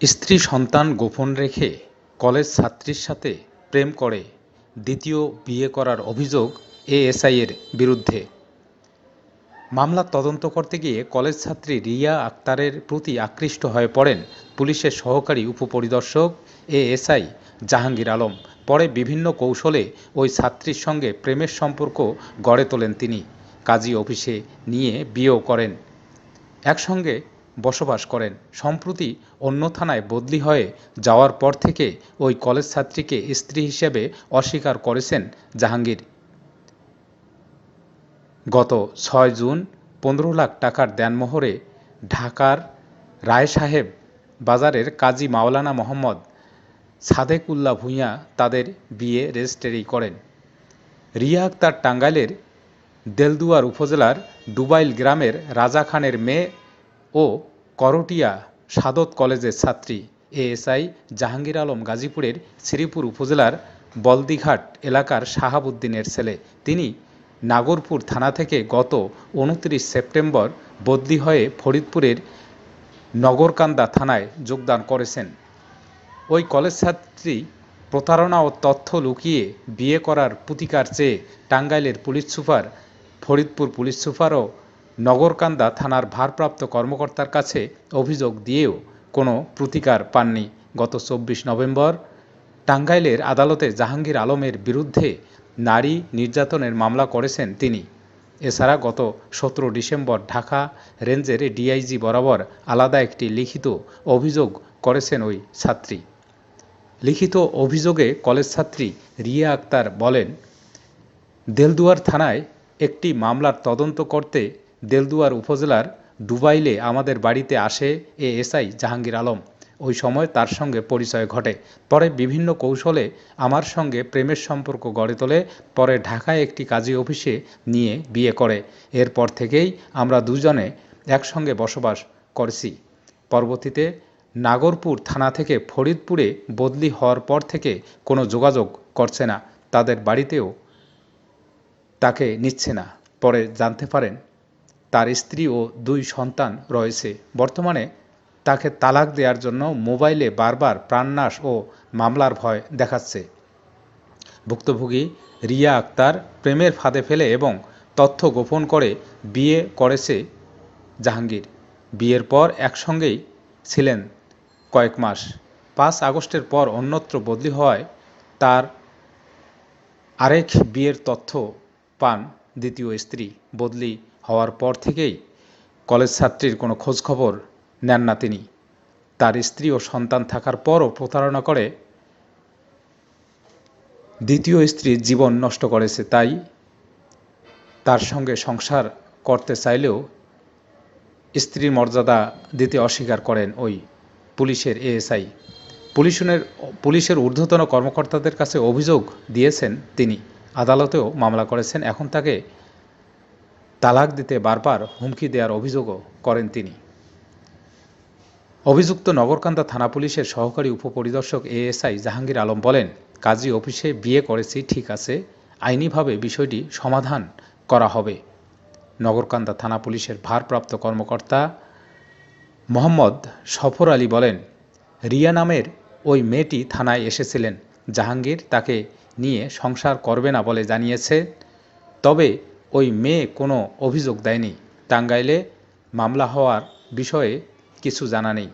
স্ত্রী সন্তান গোপন রেখে কলেজ ছাত্রীর সাথে প্রেম করে দ্বিতীয় বিয়ে করার অভিযোগ এএসআইয়ের বিরুদ্ধে। মামলার তদন্ত করতে গিয়ে কলেজ ছাত্রী রিয়া আক্তারের প্রতি আকৃষ্ট হয়ে পড়েন পুলিশের সহকারী উপপরিদর্শক এএসআই জাহাঙ্গীর আলম। পরে বিভিন্ন কৌশলে ওই ছাত্রীর সঙ্গে প্রেমের সম্পর্ক গড়ে তোলেন তিনি। কাজী অফিসে নিয়ে বিয়েও করেন। একসঙ্গে বসবাস করেন। সম্প্রতি অন্য থানায় বদলি হয়ে যাওয়ার পর থেকে ওই কলেজ ছাত্রীকে স্ত্রী হিসেবে অস্বীকার করেছেন জাহাঙ্গীর। গত ছয় জুন পনেরো লাখ টাকার দেনমোহরে ঢাকার রায় সাহেব বাজারের কাজী মাওলানা মোহাম্মদ সাদেকুল্লাহ ভূঁইয়া তাদের বিয়ে রেজিস্ট্রি করেন। রিয়া আক্তার টাঙ্গাইলের দেলদুয়ার উপজেলার ডুবাইল গ্রামের রাজা খানের মেয়ে ও করটিয়া সাদত কলেজের ছাত্রী এএসআই জাহাঙ্গীর আলম গাজীপুরের শ্রীপুর উপজেলার বলদিঘাট এলাকার শাহাবুদ্দিনের ছেলে। তিনি নাগরপুর থানা থেকে গত উনত্রিশ সেপ্টেম্বর বদলি হয়ে ফরিদপুরের নগরকান্দা থানায় যোগদান করেছেন। ওই কলেজ ছাত্রী প্রতারণা ও তথ্য লুকিয়ে বিয়ে করার প্রতিকার চেয়ে টাঙ্গাইলের police super, Faridpur police super ও নগরকান্দা থানার ভারপ্রাপ্ত কর্মকর্তার কাছে অভিযোগ দিয়েও কোনো প্রতিকার পাননি। গত চব্বিশ নভেম্বর টাঙ্গাইলের আদালতে জাহাঙ্গীর আলমের বিরুদ্ধে নারী নির্যাতনের মামলা করেছেন তিনি। এছাড়া গত সতেরো ডিসেম্বর ঢাকা রেঞ্জের ডিআইজি বরাবর আলাদা একটি লিখিত অভিযোগ করেছেন ওই ছাত্রী। লিখিত অভিযোগে কলেজ ছাত্রী রিয়া আক্তার বলেন, দেলদুয়ার থানায় একটি মামলার তদন্ত করতে দেলদুয়ার উপজেলার ডুবাইলে আমাদের বাড়িতে আসে এএসআই জাহাঙ্গীর আলম। ওই সময় তার সঙ্গে পরিচয় ঘটে। পরে বিভিন্ন কৌশলে আমার সঙ্গে প্রেমের সম্পর্ক গড়ে তোলে। পরে ঢাকায় একটি কাজী অফিসে নিয়ে বিয়ে করে। এরপর থেকেই আমরা দুজনে একসঙ্গে বসবাস করছি। পরবর্তীতে নাগরপুর থানা থেকে ফরিদপুরে বদলি হওয়ার পর থেকে কোনো যোগাযোগ করছে না। তাদের বাড়িতেও তাকে নিচ্ছে না। পরে জানতে পারেন তার স্ত্রী ও দুই সন্তান রয়েছে। বর্তমানে তাকে তালাক দেওয়ার জন্য মোবাইলে বারবার প্রাণনাশ ও মামলার ভয় দেখাচ্ছে। ভুক্তভোগী রিয়া আক্তার প্রেমের ফাঁদে ফেলে এবং তথ্য গোপন করে বিয়ে করেছে জাহাঙ্গীর। বিয়ের পর একসঙ্গেই ছিলেন কয়েক মাস। পাঁচ আগস্টের পর অন্যত্র বদলি হওয়ায় তার আরেক বিয়ের তথ্য পান দ্বিতীয় স্ত্রী। বদলি হওয়ার পর থেকেই কলেজ ছাত্রীর কোনো খোঁজখবর নেন না তিনি। তার স্ত্রী ও সন্তান থাকার পরও প্রতারণা করে দ্বিতীয় স্ত্রীর জীবন নষ্ট করেছে, তাই তার সঙ্গে সংসার করতে চাইলেও স্ত্রীর মর্যাদা দিতে অস্বীকার করেন ওই পুলিশের এএসআই। পুলিশের পুলিশের ঊর্ধ্বতন কর্মকর্তাদের কাছে অভিযোগ দিয়েছেন তিনি। আদালতেও মামলা করেছেন, এখন তাকে তালাক দিতে বারবার হুমকি দেওয়ার অভিযোগও করেন তিনি। অভিযুক্ত নগরকান্দা থানা পুলিশের সহকারী উপপরিদর্শক এএসআই জাহাঙ্গীর আলম বলেন, কাজী অফিসে বিয়ে করেছি, ঠিক আছে, আইনিভাবে বিষয়টি সমাধান করা হবে। নগরকান্দা থানা পুলিশের ভারপ্রাপ্ত কর্মকর্তা মোহাম্মদ সফর আলী বলেন, রিয়া নামের ওই মেয়েটি থানায় এসেছিলেন। জাহাঙ্গীর তাকে নিয়ে সংসার করবে না বলে জানিয়েছে, তবে ওই মেয়ে কোনো অভিযোগ দেয়নি। টাঙ্গাইলে মামলা হওয়ার বিষয়ে কিছু জানা নেই।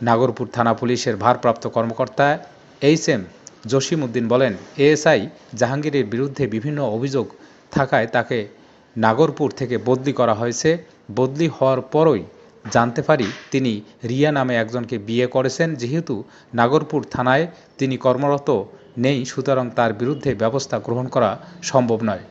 নাগরপুর থানা পুলিশের ভারপ্রাপ্ত কর্মকর্তা এইচ এম জসিম উদ্দিন বলেন, এএসআই জাহাঙ্গীরের বিরুদ্ধে বিভিন্ন অভিযোগ থাকায় তাকে নাগরপুর থেকে বদলি করা হয়েছে। বদলি হওয়ার পরই জানতে পারি তিনি রিয়া নামে একজনকে বিয়ে করেছেন। যেহেতু নাগরপুর থানায় তিনি কর্মরত নেই, সুতরাং তার বিরুদ্ধে ব্যবস্থা গ্রহণ করা সম্ভব নয়।